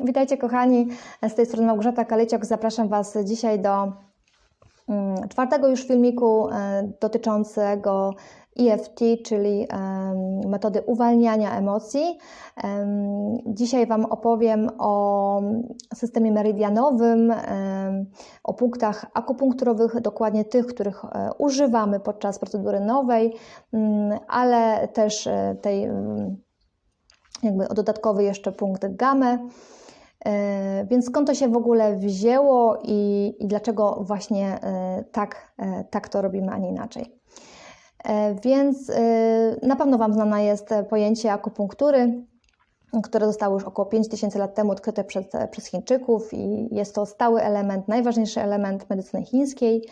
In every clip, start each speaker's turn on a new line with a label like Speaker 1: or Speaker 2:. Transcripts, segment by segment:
Speaker 1: Witajcie kochani, z tej strony Małgorzata Kaleciok. Zapraszam Was dzisiaj do mm, czwartego już filmiku e, dotyczącego EFT, czyli em, metody uwalniania emocji. Em, Dzisiaj Wam opowiem o systemie meridianowym, o punktach akupunkturowych, dokładnie tych, których e, używamy podczas procedury nowej, mm, ale też e, tej mm, jakby dodatkowy jeszcze punkt gamę. E, Więc skąd to się w ogóle wzięło i, i dlaczego właśnie e, tak, e, tak to robimy, a nie inaczej? Więc na pewno Wam znane jest pojęcie akupunktury, które zostało już około 5000 lat temu odkryte przez, przez Chińczyków i jest to stały element, najważniejszy element medycyny chińskiej.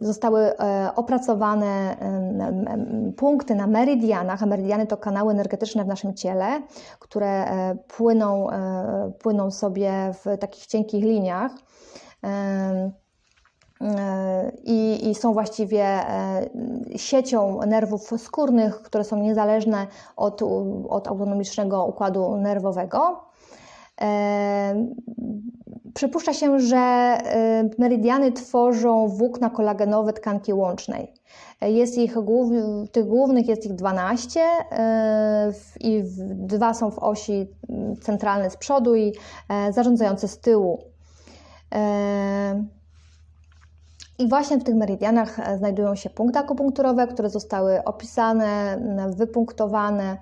Speaker 1: Zostały e, opracowane punkty na meridianach, a meridiany to kanały energetyczne w naszym ciele, które e, płyną, e, płyną sobie w takich cienkich liniach. I, I są właściwie siecią nerwów skórnych, które są niezależne od, od autonomicznego układu nerwowego. Przypuszcza się, że meridiany tworzą włókna kolagenowe tkanki łącznej. Jest ich tych głównych jest ich 12 e, w- i dwa są w osi centralne z przodu i e, zarządzające z tyłu. I właśnie w tych meridianach e, znajdują się punkty akupunkturowe, które zostały opisane, wypunktowane,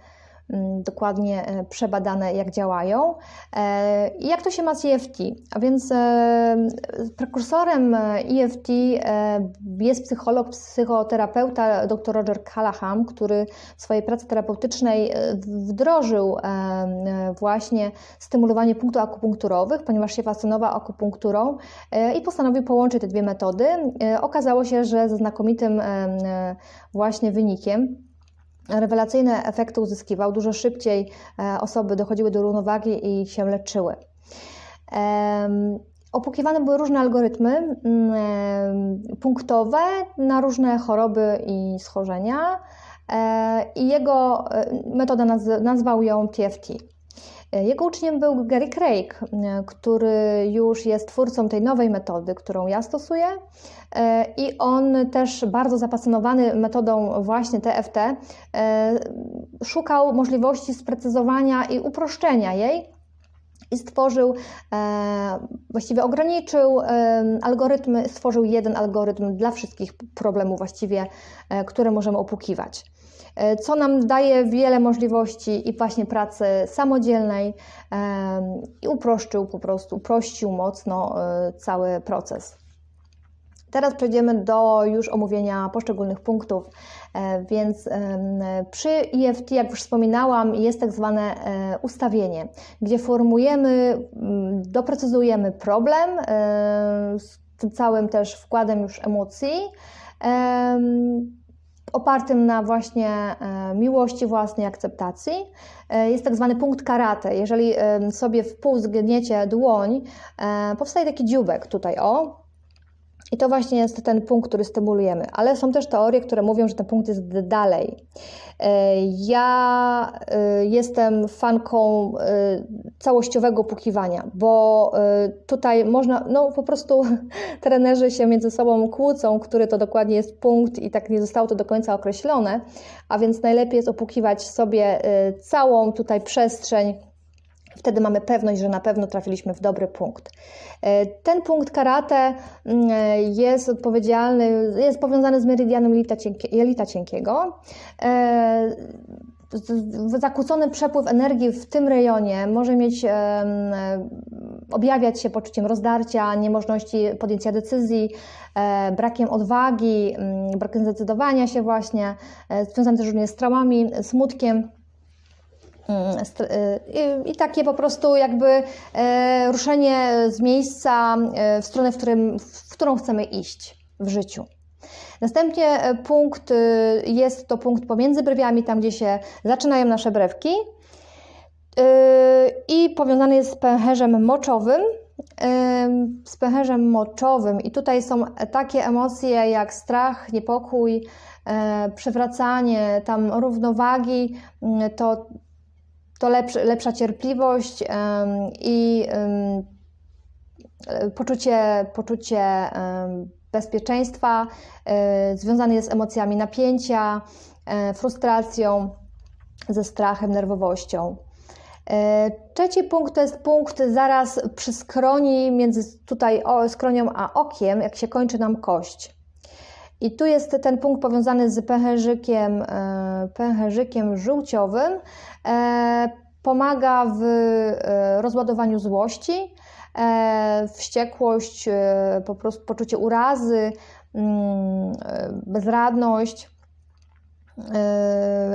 Speaker 1: dokładnie e, przebadane, jak działają. E, I jak to się ma z EFT? A więc e, prekursorem EFT jest psycholog, psychoterapeuta dr Roger Callahan, który w swojej pracy terapeutycznej wdrożył właśnie stymulowanie punktów akupunkturowych, ponieważ się fascynował akupunkturą i postanowił połączyć te dwie metody. Okazało się, że ze znakomitym właśnie wynikiem rewelacyjne efekty uzyskiwał. Dużo szybciej e, osoby dochodziły do równowagi i się leczyły. Em, Opłukiwane były różne algorytmy em, punktowe na różne choroby i schorzenia e, i jego e, metoda naz- nazwał ją TFT. Jego uczniem był Gary Craig, e, który już jest twórcą tej nowej metody, którą ja stosuję. E, I on też bardzo zapasjonowany metodą właśnie TFT e, szukał możliwości sprecyzowania i uproszczenia jej i stworzył, właściwie ograniczył algorytmy, stworzył jeden algorytm dla wszystkich problemów właściwie, które możemy opłukiwać. E, Co nam daje wiele możliwości i właśnie pracy samodzielnej i uproszczył po prostu, uprościł mocno e, cały proces. Teraz przejdziemy do już omówienia poszczególnych punktów, e, więc przy EFT, jak już wspominałam, jest tak zwane ustawienie, gdzie formujemy, mm, doprecyzujemy problem z tym całym też wkładem już emocji, em, opartym na właśnie e, miłości własnej, akceptacji. E, Jest tak zwany punkt karate. Jeżeli sobie w pół zgniecie dłoń, e, powstaje taki dziubek tutaj, o, i to właśnie jest ten punkt, który stymulujemy. Ale są też teorie, które mówią, że ten punkt jest dalej. E, Ja e, jestem fanką e, całościowego pukiwania, bo tutaj można, no po prostu trenerzy się między sobą kłócą, który to dokładnie jest punkt i tak nie zostało to do końca określone, a więc najlepiej jest opukiwać sobie całą tutaj przestrzeń Wtedy mamy pewność, że na pewno trafiliśmy w dobry punkt. E, Ten punkt karate mm, jest odpowiedzialny, jest powiązany z meridianem jelita, jelita cienkiego. E, Zakłócony przepływ energii w tym rejonie może mieć, e, objawiać się poczuciem rozdarcia, niemożności podjęcia decyzji, e, brakiem odwagi, brakiem zdecydowania się właśnie, e, związane też również z traumami, smutkiem. Mm, y, I, takie po prostu jakby e, ruszenie z miejsca e, w stronę, w, którym, w którą chcemy iść w życiu. Następnie e, punkt y, jest to punkt pomiędzy brwiami, tam gdzie się zaczynają nasze brewki y, i powiązany jest z pęcherzem moczowym. ym, Z pęcherzem moczowym, i tutaj są takie emocje jak strach, niepokój, przewracanie tam równowagi. To to lepsza cierpliwość i poczucie, poczucie bezpieczeństwa, związane jest z emocjami napięcia, frustracją, ze strachem, nerwowością. Trzeci punkt to jest punkt zaraz przy skroni, między tutaj skronią a okiem, jak się kończy nam kość. I tu jest ten punkt powiązany z pęcherzykiem, e, pęcherzykiem żółciowym. E, pomaga w e, rozładowaniu złości, wściekłość, po prostu poczucie urazy, mm, bezradność,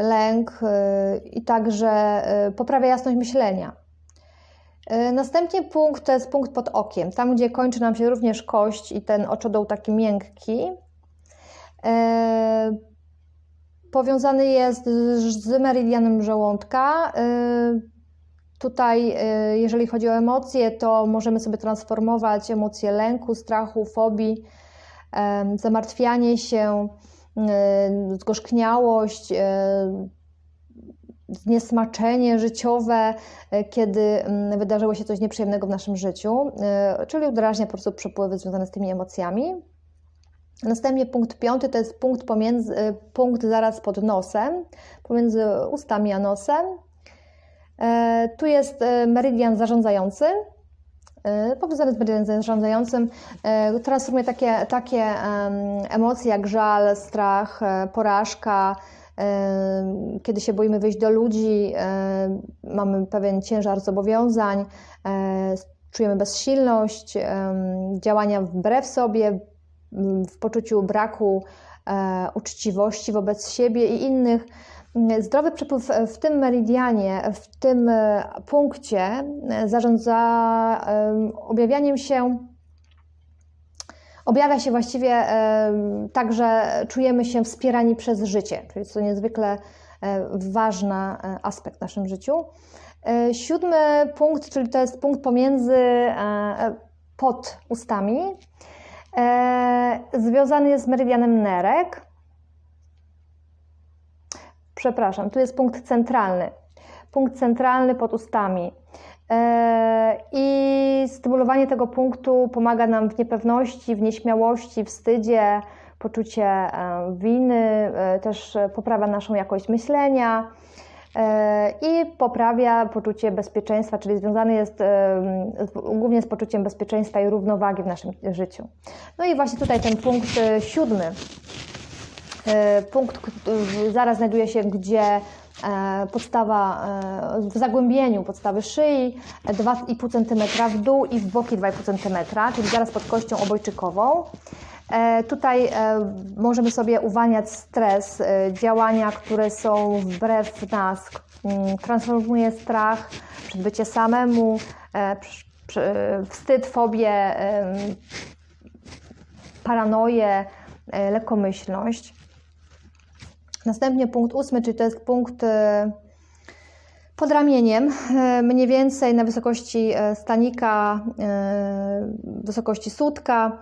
Speaker 1: lęk i także poprawia jasność myślenia. Następnie punkt to jest punkt pod okiem, tam gdzie kończy nam się również kość i ten oczodoł taki miękki. Powiązany jest z meridianem żołądka. E, tutaj, e, jeżeli chodzi o emocje, to możemy sobie transformować emocje lęku, strachu, fobii, zamartwianie się, zgorzkniałość, zniesmaczenie życiowe, kiedy mm, wydarzyło się coś nieprzyjemnego w naszym życiu, czyli udrażnia po prostu przepływy związane z tymi emocjami. Następnie punkt piąty to jest punkt, pomiędzy, y, punkt zaraz pod nosem, pomiędzy ustami a nosem. E, tu jest e, meridian zarządzający. E, powiązany z meridianem zarządzającym transformuje takie, takie emocje jak żal, strach, porażka, kiedy się boimy wyjść do ludzi, mamy pewien ciężar zobowiązań, czujemy bezsilność, działania wbrew sobie, w poczuciu braku e, uczciwości wobec siebie i innych. Zdrowy przepływ w tym meridianie, w tym e, punkcie e, zarządza objawianiem się, objawia się właściwie tak, że czujemy się wspierani przez życie, czyli to niezwykle ważny aspekt w naszym życiu. Siódmy punkt, czyli to jest punkt pomiędzy pod ustami, związany jest z meridianem nerek. Przepraszam, tu jest punkt centralny. Punkt centralny pod ustami. E, I stymulowanie tego punktu pomaga nam w niepewności, w nieśmiałości, wstydzie, poczucie e, winy, też poprawia naszą jakość myślenia. E, i poprawia poczucie bezpieczeństwa, czyli związany jest głównie z poczuciem bezpieczeństwa i równowagi w naszym życiu. No i właśnie tutaj ten punkt e, siódmy. E, punkt zaraz znajduje się, gdzie podstawa w zagłębieniu podstawy szyi 2,5 cm w dół i w boki 2,5 cm, czyli zaraz pod kością obojczykową. E, tutaj e, możemy sobie uwalniać stres, e, działania, które są wbrew nas, mm, transformuje strach przed bycie samemu, wstyd, fobię, paranoję, lekkomyślność. Następnie punkt ósmy, czyli to jest punkt pod ramieniem, mniej więcej na wysokości stanika, wysokości sutka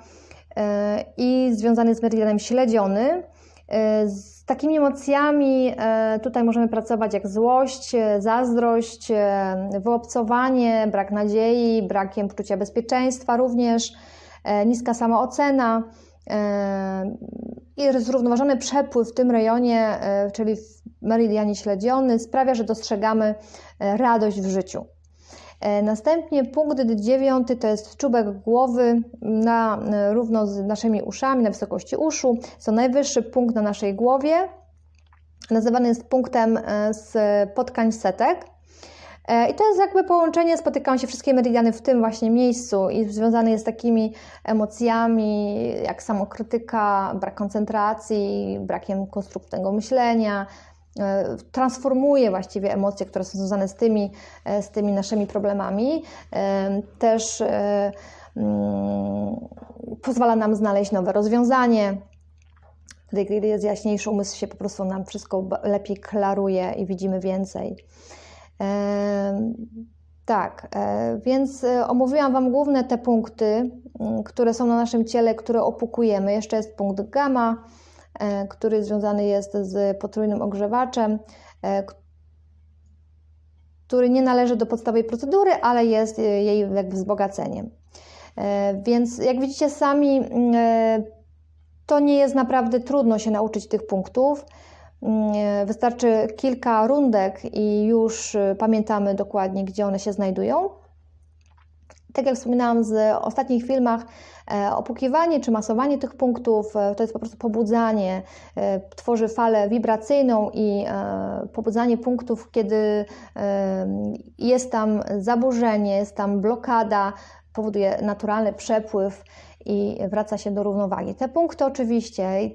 Speaker 1: i związany z meridianem śledziony. E, z takimi emocjami e, tutaj możemy pracować jak złość, e, zazdrość, wyobcowanie, brak nadziei, brakiem poczucia bezpieczeństwa również, niska samoocena i zrównoważony przepływ w tym rejonie, czyli w meridianie śledziony, sprawia, że dostrzegamy radość w życiu. E, następnie punkt dziewiąty to jest czubek głowy na, e, równo z naszymi uszami, na wysokości uszu. Jest to najwyższy punkt na naszej głowie. Nazywany jest punktem e, spotkań setek. I to jest jakby połączenie, spotykają się wszystkie meridiany w tym właśnie miejscu i związane jest z takimi emocjami jak samokrytyka, brak koncentracji, brakiem konstruktywnego myślenia, transformuje właściwie emocje, które są związane z tymi, e, z tymi naszymi problemami. E, też mm, pozwala nam znaleźć nowe rozwiązanie. Wtedy, kiedy jest jaśniejszy umysł, się po prostu nam wszystko lepiej klaruje i widzimy więcej. Tak, więc omówiłam Wam główne te punkty, które są na naszym ciele, które opukujemy. Jeszcze jest punkt gamma, E, który związany jest z potrójnym ogrzewaczem, e, który nie należy do podstawowej procedury, ale jest jej jakby wzbogaceniem. E, Więc jak widzicie sami, e, to nie jest naprawdę trudno się nauczyć tych punktów. Mm, Wystarczy kilka rundek i już pamiętamy dokładnie, gdzie one się znajdują. Tak jak wspominałam z ostatnich filmach, e, opukiwanie czy masowanie tych punktów e, to jest po prostu pobudzanie, e, tworzy falę wibracyjną i pobudzanie punktów, kiedy jest tam zaburzenie, jest tam blokada, powoduje naturalny przepływ i wraca się do równowagi. Te punkty oczywiście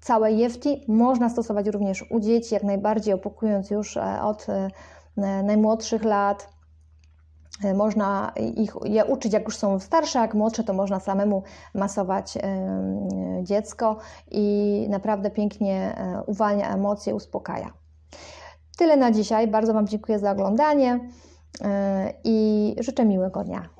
Speaker 1: całe EFT można stosować również u dzieci, jak najbardziej opukując już od najmłodszych lat. E, Można ich, je uczyć, jak już są starsze, jak młodsze, to można samemu masować e, dziecko i naprawdę pięknie uwalnia emocje, uspokaja. Tyle na dzisiaj. Bardzo Wam dziękuję za oglądanie i życzę miłego dnia.